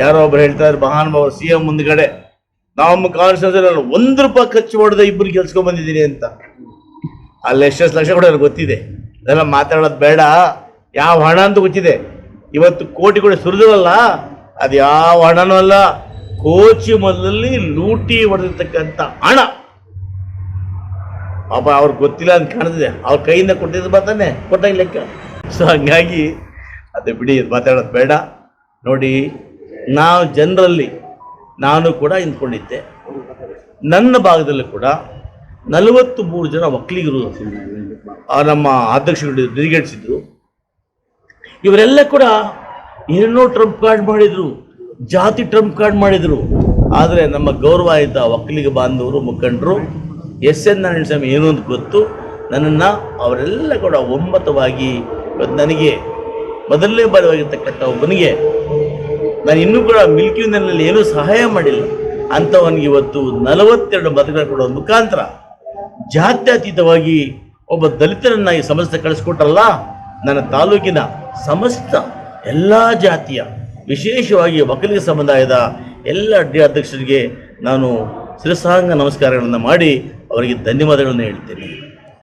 ಯಾರೋ ಒಬ್ರು ಹೇಳ್ತಾರೆ ಮಹಾನುಭಾವ ಸಿ ಎಂ ಮುಂದ್ಗಡೆ. ನಮ್ಮ ನಾನು ಒಂದು ರೂಪಾಯಿ ಖರ್ಚು ಹೊಡೆದ ಇಬ್ಬರು ಕೆಲ್ಸ್ಕೊಂಡ್ ಬಂದಿದ್ದೀನಿ ಅಂತ. ಅಲ್ಲಿ ಎಷ್ಟೆಷ್ಟು ಲಕ್ಷ ಕೂಡ ಅವ್ರಿಗೆ ಗೊತ್ತಿದೆ. ಅದೆಲ್ಲ ಮಾತಾಡೋದು ಬೇಡ. ಯಾವ ಹಣ ಅಂತ ಗೊತ್ತಿದೆ. ಇವತ್ತು ಕೋಟಿ ಕೂಡ ಸುರಿದವಲ್ಲ ಅದು ಯಾವ ಹಣನೂ ಅಲ್ಲ. ಕೋಚಿ ಮೊದಲಲ್ಲಿ ಲೂಟಿ ಹೊಡೆದಿರ್ತಕ್ಕಂಥ ಹಣ. ಪಾಪ ಅವ್ರಿಗೆ ಗೊತ್ತಿಲ್ಲ ಅಂತ ಕಾಣ್ತಿದೆ. ಅವ್ರ ಕೈಯಿಂದ ಕೊಟ್ಟಿದ್ದು ಬರ್ತಾನೆ ಕೊಟ್ಟಾಗ ಲೆಕ್ಕ. ಸೊ ಹಂಗಾಗಿ ಅದು ಬಿಡಿ ಮಾತಾಡೋದು ಬೇಡ. ನೋಡಿ ನಾವು ಜನರಲ್ಲಿ ನಾನು ಕೂಡ ನಿಂತ್ಕೊಂಡಿದ್ದೆ. ನನ್ನ ಭಾಗದಲ್ಲೂ ಕೂಡ ನಲವತ್ತು ಮೂರು ಜನ ವಕೀಲಿಗರು ನಮ್ಮ ಅಧ್ಯಕ್ಷರು ಡೆಲಿಗೇಟ್ಸ್ ಇವರೆಲ್ಲ ಕೂಡ ಏನೋ ಟ್ರಂಪ್ ಕಾರ್ಡ್ ಮಾಡಿದ್ರು, ಜಾತಿ ಟ್ರಂಪ್ ಕಾರ್ಡ್ ಮಾಡಿದ್ರು. ಆದರೆ ನಮ್ಮ ಗೌರವಾಯಿತ ಒಕ್ಕಲಿಗ ಬಾಂಧವರು, ಮುಖಂಡರು, ಎಸ್ ಎನ್ ನಾರಾಯಣ ಸ್ವಾಮಿ ಏನು ಅಂತ ಗೊತ್ತು? ನನ್ನನ್ನು ಅವರೆಲ್ಲ ಕೂಡ ಒಮ್ಮತವಾಗಿ ನನಗೆ ಮೊದಲನೇ ಬಾರಿಯಾಗಿರ್ತಕ್ಕಂಥ ಒಬ್ಬನಿಗೆ ನಾನು ಇನ್ನೂ ಕೂಡ ಮಿಲ್ಕಿ ನಲ್ಲಿ ಏನೂ ಸಹಾಯ ಮಾಡಿಲ್ಲ. ಅಂಥವನಿಗೆ ಇವತ್ತು ನಲವತ್ತೆರಡು ಮತಗಳ ಕೊಡೋ ಮುಖಾಂತರ ಜಾತ್ಯತೀತವಾಗಿ ಒಬ್ಬ ದಲಿತರನ್ನ ಈ ಸಮಸ್ಯೆ ಕಳಿಸ್ಕೊಟ್ರಲ್ಲ, ನನ್ನ ತಾಲೂಕಿನ ಸಮಸ್ತ ಎಲ್ಲ ಜಾತಿಯ, ವಿಶೇಷವಾಗಿ ಒಕ್ಕಲಿಗ ಸಮುದಾಯದ ಎಲ್ಲ ಅಡ್ಡಿ ಅಧ್ಯಕ್ಷರಿಗೆ ನಾನು ಶಿರಸಾಂಗ ನಮಸ್ಕಾರಗಳನ್ನು ಮಾಡಿ ಅವರಿಗೆ ಧನ್ಯವಾದಗಳನ್ನು ಹೇಳ್ತೇನೆ.